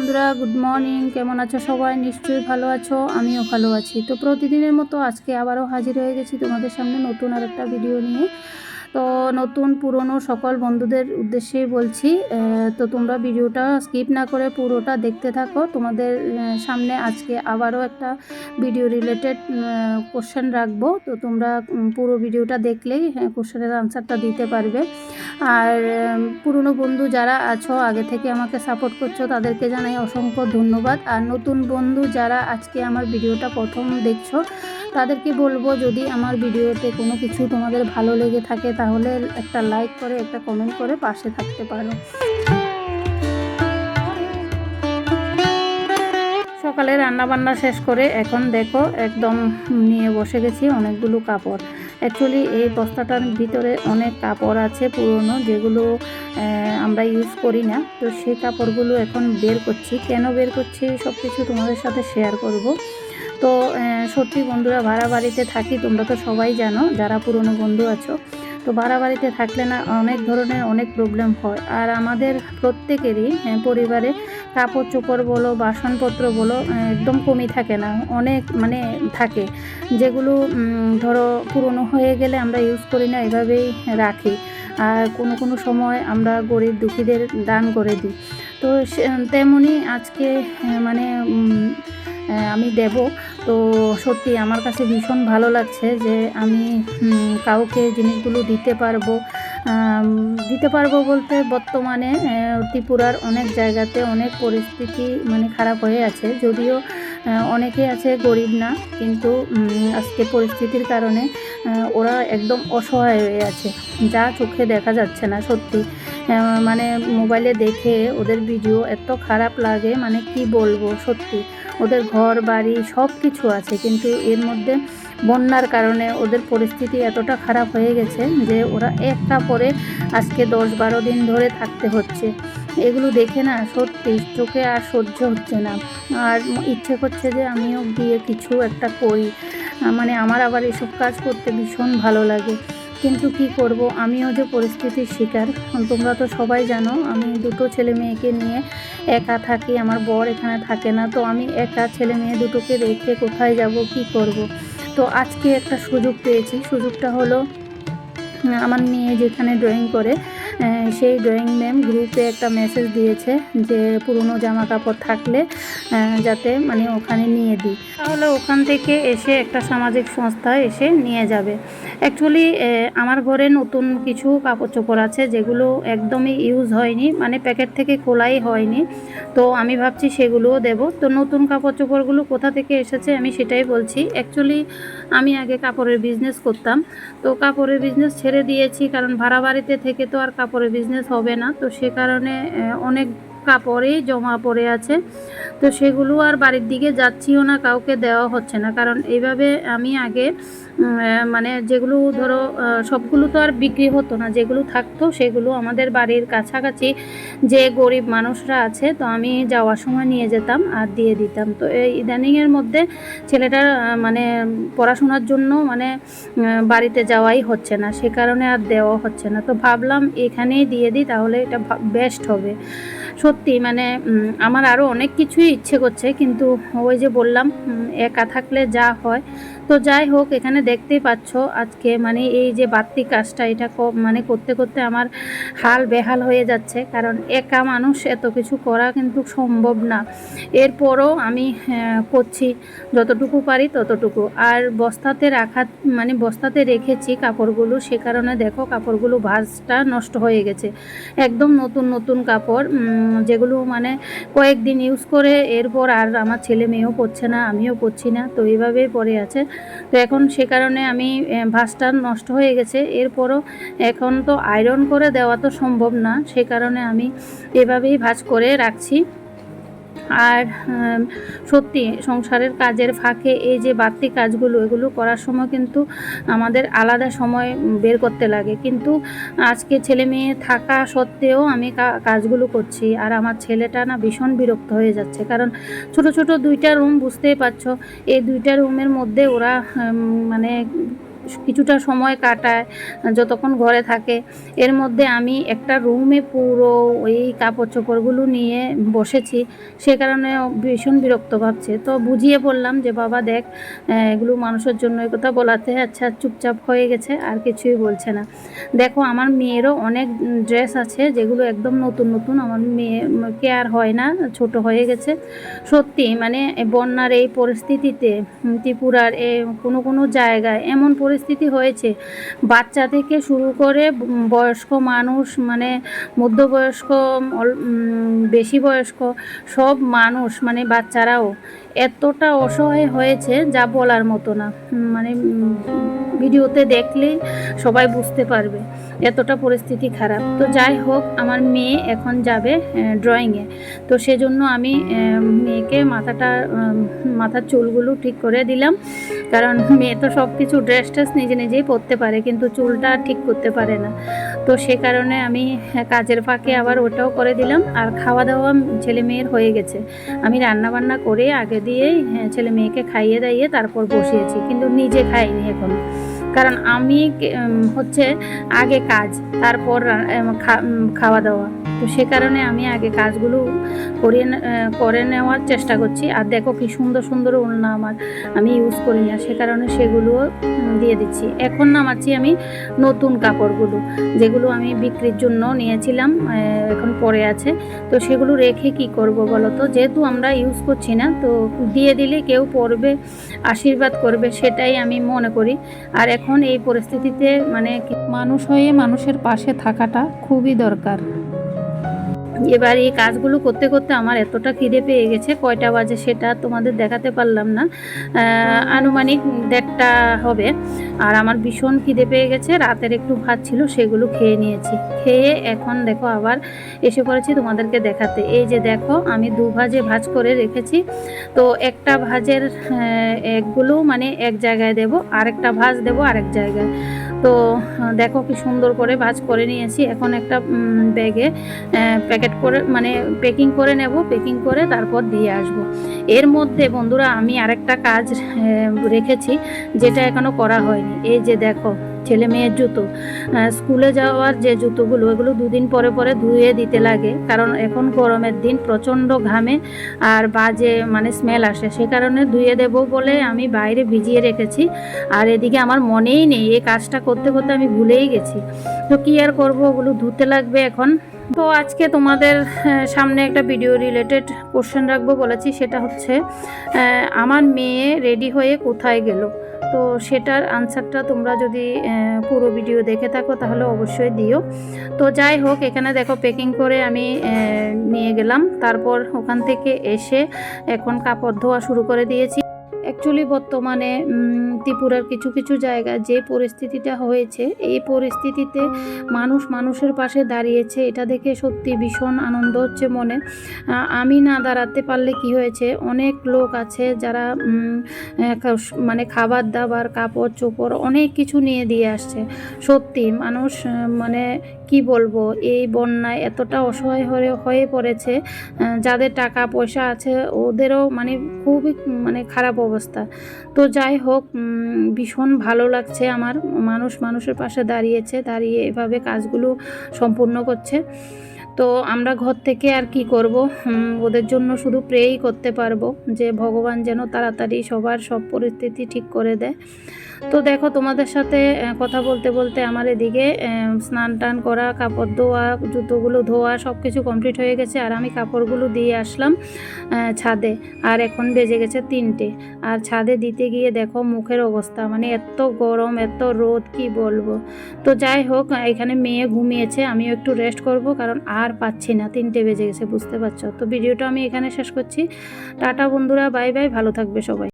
বন্ধুরা good morning কেমন আছো সবাই? নিশ্চয়ই ভালো আছো, আমিও ভালো আছি। তো প্রতিদিনের মতো আজকে আবারও হাজির হয়ে গেছি তোমাদের সামনে নতুন আর একটা ভিডিও নিয়ে। তো নতুন, পুরনো সকল বন্ধুদের উদ্দেশ্যেই বলছি তো তোমরা ভিডিওটা স্কিপ না করে পুরোটা দেখতে থাকো। তোমাদের সামনে আজকে আবারও একটা ভিডিও রিলেটেড কোশ্চেন রাখব। তো তোমরা পুরো ভিডিওটা দেখলেই কোশ্চেনের আনসারটা দিতে পারবে। আর পুরনো বন্ধু যারা আছো, আগে থেকে আমাকে সাপোর্ট করছ, তাদেরকে জানাই অসংখ্য ধন্যবাদ। আর নতুন বন্ধু যারা আজকে আমার ভিডিওটা প্রথম দেখছ তাদেরকে বলব, যদি আমার ভিডিওতে কোনো কিছু তোমাদের ভালো লেগে থাকে, তাহলে একটা লাইক করে, একটা কমেন্ট করে পাশে থাকতে পারো। সকালে রান্না বান্না শেষ করে এখন দেখো একদম নিয়ে বসে গেছি অনেকগুলো কাপড়। অ্যাকচুয়ালি এই বস্তাটার ভিতরে অনেক কাপড় আছে পুরনো, যেগুলো আমরা ইউজ করি না। তো সেই কাপড়গুলো এখন বের করছি। কেন বের করছি? সব কিছু তোমাদের সাথে শেয়ার করব। তো সত্যি বন্ধুরা, ভাড়া বাড়িতে থাকি, তোমরা তো সবাই জানো, যারা পুরনো বন্ধু আছো। তো ভাড়া বাড়িতে থাকলে না অনেক ধরনের অনেক প্রবলেম হয়। আর আমাদের প্রত্যেকেরই পরিবারে কাপড় চোপড় বলো, বাসনপত্র বলো একদম কমই থাকে না। অনেক মানে থাকে। যেগুলো ধরো, পুরনো হয়ে গেলে আমরা ইউজ করি না, এভাবেই রাখি। আর কোনো কোনো সময় আমরা গরিব দুঃখীদের দান করে দিই। তো তেমনই আজকে মানে আমি দেব। তো সত্যি আমার কাছে ভীষণ ভালো লাগছে যে আমি কাউকে জিনিসগুলো দিতে পারব। দিতে পারব বলতে বর্তমানে ত্রিপুরার অনেক জায়গাতে অনেক পরিস্থিতি মানে খারাপ হয়ে আছে। যদিও অনেকে আছে গরিব না, কিন্তু আজকে পরিস্থিতির কারণে ওরা একদম অসহায় হয়ে আছে। যা চোখে দেখা যাচ্ছে না, সত্যি। মানে মোবাইলে দেখে ওদের ভিডিও এত খারাপ লাগে মানে কি বলব, সত্যি। ওদের ঘর বাড়ি সব কিছু আছে, কিন্তু এর মধ্যে বন্যার কারণে ওদের পরিস্থিতি এতটা খারাপ হয়ে গেছে যে ওরা একটা কাপড়ে আজকে দশ বারো দিন ধরে থাকতে হচ্ছে। এগুলো দেখে না সত্যি চোখে আর সহ্য হচ্ছে না। আর ইচ্ছে করছে যে আমিও গিয়ে কিছু একটা করি। মানে আমার আবার এসব কাজ করতে ভীষণ ভালো লাগে। কিন্তু কি করব? আমিও যে পরিস্থিতির শিকার, তোমরা তো সবাই জানো, আমি দুটো ছেলে মেয়েকে নিয়ে একা থাকি, আমার বর এখানে থাকে না। তো আমি একা ছেলে মেয়ে দুটোকে রেখে কোথায় যাব, কি করব? তো আজকে একটা সুযোগ পেয়েছি। সুযোগটা হলো আমার মেয়ে যেখানে ড্রয়িং করে সেই ড্রয়িং ম্যাম গ্রুপে একটা মেসেজ দিয়েছে যে পুরনো জামা কাপড় থাকলে যাতে মানে ওখানে নিয়ে দিই। তাহলে ওখান থেকে এসে একটা সামাজিক সংস্থা এসে নিয়ে যাবে। অ্যাকচুয়ালি আমার ঘরে নতুন কিছু কাপড় চোপড় আছে যেগুলো একদমই ইউজ হয়নি মানে প্যাকেট থেকে খোলাই হয়নি। তো আমি ভাবছি সেগুলোও দেব। তো নতুন কাপড় চোপড়গুলো কোথা থেকে এসেছে আমি সেটাই বলছি। অ্যাকচুয়ালি আমি আগে কাপড়ের বিজনেস করতাম। তো কাপড়ের বিজনেস ছেড়ে দিয়েছি, কারণ ভাড়া বাড়িতে থেকে তো আর কাপড়ের বিজনেস হবে না। তো সে কারণে অনেক কাপড়েই জমা পড়ে আছে। তো সেগুলো আর বাড়ির দিকে যাচ্ছিও না, কাউকে দেওয়া হচ্ছে না। কারণ এইভাবে আমি আগে মানে যেগুলো ধরো সবগুলো তো আর বিক্রি হতো না। যেগুলো থাকতো সেগুলো আমাদের বাড়ির কাছাকাছি যে গরিব মানুষরা আছে, তো আমি যাওয়ার সময় নিয়ে যেতাম আর দিয়ে দিতাম। তো এই ইদানিংয়ের মধ্যে ছেলেটার মানে পড়াশোনার জন্য মানে বাড়িতে যাওয়াই হচ্ছে না। সে কারণে আর দেওয়া হচ্ছে না। তো ভাবলাম এখানেই দিয়ে দিই, তাহলে এটা বেস্ট হবে। সত্যি মানে আমার আরও অনেক কিছুই ইচ্ছে করছে, কিন্তু ওই যে বললাম একা থাকলে যা হয় তো যাই হোক, এখানে দেখতেই পাচ্ছ আজকে মানে এই যে বাড়তি কাজটা, এটা মানে করতে করতে আমার হাল বেহাল হয়ে যাচ্ছে। কারণ একা মানুষ এত কিছু করা কিন্তু সম্ভব না। এরপরও আমি করছি। যতটুকু পারি ততটুকু। আর বস্তাতে রাখা মানে বস্তাতে রেখেছি কাপড়গুলো, সে কারণে দেখো কাপড়গুলো ভাঁজটা নষ্ট হয়ে গেছে। একদম নতুন নতুন কাপড় যেগুলো মানে কয়েকদিন ইউজ করে, এরপর আর আমার ছেলে মেয়েও পরছে না, আমিও পরছি না। তো এইভাবেই পরে আছে। তো এখন সে কারণে আমি ভাঁজটা নষ্ট হয়ে গেছে। এরপরও এখন তো আয়রন করে দেওয়া তো সম্ভব না। সে কারণে আমি এভাবেই ভাঁজ করে রাখছি। আর সত্যি সংসারের কাজের ফাঁকে এই যে বাড়তি কাজগুলো, এগুলো করার সময় কিন্তু আমাদের আলাদা সময় বের করতে লাগে। কিন্তু আজকে ছেলে মেয়ে থাকা সত্ত্বেও আমি কাজগুলো করছি আর আমার ছেলেটা না ভীষণ বিরক্ত হয়ে যাচ্ছে। কারণ ছোট ছোট দুইটা রুম বুঝতেই পারছ, এই দুইটা রুমের মধ্যে ওরা মানে কিছুটা সময় কাটায়, যতক্ষণ ঘরে থাকে। এর মধ্যে আমি একটা রুমে পুরো ওই কাপড় চোপড়গুলো নিয়ে বসেছি। সে কারণে ভীষণ বিরক্ত ভাবছে। তো বুঝিয়ে বললাম যে, বাবা, দেখ এগুলো মানুষের জন্য কথা বলাতে আচ্ছা চুপচাপ হয়ে গেছে, আর কিছুই বলছে না। দেখো, আমার মেয়েরও অনেক ড্রেস আছে, যেগুলো একদম নতুন নতুন। আমার মেয়ে কেয়ার হয় না, ছোট হয়ে গেছে। সত্যি মানে বন্যার এই পরিস্থিতিতে ত্রিপুরার কোনো কোনো জায়গায়, এমন পরিস্থিতি হয়েছে। বাচ্চা থেকে শুরু করে বয়স্ক মানুষ মানে মধ্যবয়স্ক বেশি বয়স্ক, সব মানুষ মানে বাচ্চারাও এতটা অসহায় হয়েছে যা বলার মতো না। মানে ভিডিওতে দেখলেই সবাই বুঝতে পারবে। এতটা পরিস্থিতি খারাপ। তো যাই হোক, আমার মেয়ে এখন যাবে ড্রয়িংয়ে তো সেজন্য আমি মেয়েকে মাথাটা মাথার চুলগুলো ঠিক করে দিলাম। কারণ মেয়ে তো সব কিছু ড্রেস ট্রেস নিজে নিজেই পরতে পারে, কিন্তু চুলটা ঠিক করতে পারে না। তো সে কারণে আমি কাজের ফাঁকে আবার ওটাও করে দিলাম। আর খাওয়া দাওয়া ছেলে মেয়ের হয়ে গেছে। আমি রান্না বান্না করে আগে দিয়েই ছেলে মেয়েকে খাইয়ে দাইয়ে তারপর বসিয়েছি। কিন্তু নিজে খাইনি এখনও। কারণ আমি হচ্ছে আগে কাজ তারপর খাওয়া দাওয়া। তো সে কারণে আমি আগে কাজগুলো আহ, করে নেওয়ার চেষ্টা করছি। আর দেখো কি সুন্দর সুন্দর ওড়না আমার আমি ইউজ করি না সে কারণে সেগুলোও দিয়ে দিচ্ছি। এখন নামাচ্ছি আমি নতুন কাপড়গুলো যেগুলো আমি বিক্রির জন্য নিয়েছিলাম এখন পরে আছে। তো সেগুলো রেখে কি করব বলো তো? যেহেতু আমরা ইউজ করছি না তো দিয়ে দিলে কেউ পরবে আশীর্বাদ করবে সেটাই আমি মনে করি। আর এখন এই পরিস্থিতিতে মানে মানুষ হয়ে মানুষের পাশে থাকাটা খুবই দরকার। এবার এই কাজগুলো করতে করতে আমার এতটা খিদে পেয়ে গেছে, কয়টা বাজে সেটা তোমাদের দেখাতে পারলাম না। আনুমানিক দেড়টা হবে। আর আমার ভীষণ খিদে পেয়ে গেছে, রাতের একটু ভাত ছিল সেগুলো খেয়ে নিয়েছি। খেয়ে এখন দেখো আবার এসে পড়েছি তোমাদেরকে দেখাতে। এই যে দেখো, আমি দু ভাজে ভাজ করে রেখেছি। তো একটা ভাজের একগুলো মানে এক জায়গায় দেব আর একটা ভাজ দেব আরেক জায়গায়। তো দেখো কি সুন্দর করে ভাজ করে নিয়েছি। এখন একটা ব্যাগে প্যাকেট করে মানে প্যাকিং করে নেব, প্যাকিং করে তারপর দিয়ে আসব। এর মধ্যে বন্ধুরা আমি আরেকটা কাজ রেখেছি, যেটা এখনও করা হয়নি। এই যে দেখো ছেলে মেয়ের জুতো। স্কুলে যাওয়ার যে জুতোগুলো, এগুলো দুদিন পরে পরে ধুয়ে দিতে লাগে। কারণ এখন গরমের দিন, প্রচণ্ড ঘামে আর বাজে মানে স্মেল আসে। সে কারণে ধুয়ে দেব বলে আমি বাইরে ভিজিয়ে রেখেছি। আর এদিকে আমার মনেই নেই। এই কাজটা করতে করতে আমি ভুলেই গেছি। তো কী আর করব? ওগুলো ধুতে লাগবে এখন। তো আজকে তোমাদের সামনে একটা ভিডিও রিলেটেড কোশ্চেন রাখব বলেছি। সেটা হচ্ছে আমার মেয়ে রেডি হয়ে কোথায় গেল? তো সেটার আনসারটা তোমরা যদি পুরো ভিডিও দেখে থাকো তাহলে অবশ্যই দিও। তো যাই হোক, এখানে দেখো প্যাকিং করে আমি নিয়ে গেলাম। তারপর ওখান থেকে এসে এখন কাপড় ধোয়া শুরু করে দিয়েছি। অ্যাকচুয়ালি বর্তমানে ত্রিপুরার কিছু কিছু জায়গা যে পরিস্থিতিটা হয়েছে, এই পরিস্থিতিতে মানুষ মানুষের পাশে দাঁড়িয়েছে, এটা দেখে সত্যি ভীষণ আনন্দ হচ্ছে মনে। আমি না দাঁড়াতে পারলে কি হয়েছে? অনেক লোক আছে যারা মানে খাবার দাবার, কাপড় চোপড় অনেক কিছু নিয়ে দিয়ে আসছে। সত্যি মানুষ মানে কি বলব, এই বন্যায় এতটা অসহায় হয়ে হয়ে পড়েছে যাদের টাকা পয়সা আছে ওদেরও মানে খুবই মানে খারাপ অবস্থা। তো যাই হোক ভীষণ ভালো লাগছে আমার। মানুষ মানুষের পাশে দাঁড়িয়েছে, দাঁড়িয়ে এভাবে কাজগুলো সম্পূর্ণ করছে। তো আমরা ঘর থেকে আর কি করব? ওদের জন্য শুধু প্রেই করতে পারব যে ভগবান যেন তাড়াতাড়ি সবার সব পরিস্থিতি ঠিক করে দেয়। তো দেখো তোমাদের সাথে কথা বলতে বলতে আমার এদিকে স্নান টান করা, কাপড় ধোয়া, জুতোগুলো ধোয়া সব কিছু কমপ্লিট হয়ে গেছে। আর আমি কাপড়গুলো দিয়ে আসলাম ছাদে। আর এখন বেজে গেছে তিনটে। আর ছাদে দিতে গিয়ে দেখো মুখের অবস্থা মানে এত গরম, এত রোদ, কি বলব? তো যাই হোক, এখানে মেয়ে ঘুমিয়েছে, আমিও একটু রেস্ট করব, কারণ আর পাচ্ছি না। তিনটে বেজে গেছে, বুঝতে পারছ? তো ভিডিওটা আমি এখানে শেষ করছি। টাটা বন্ধুরা, বাই বাই, ভালো থাকবে সবাই।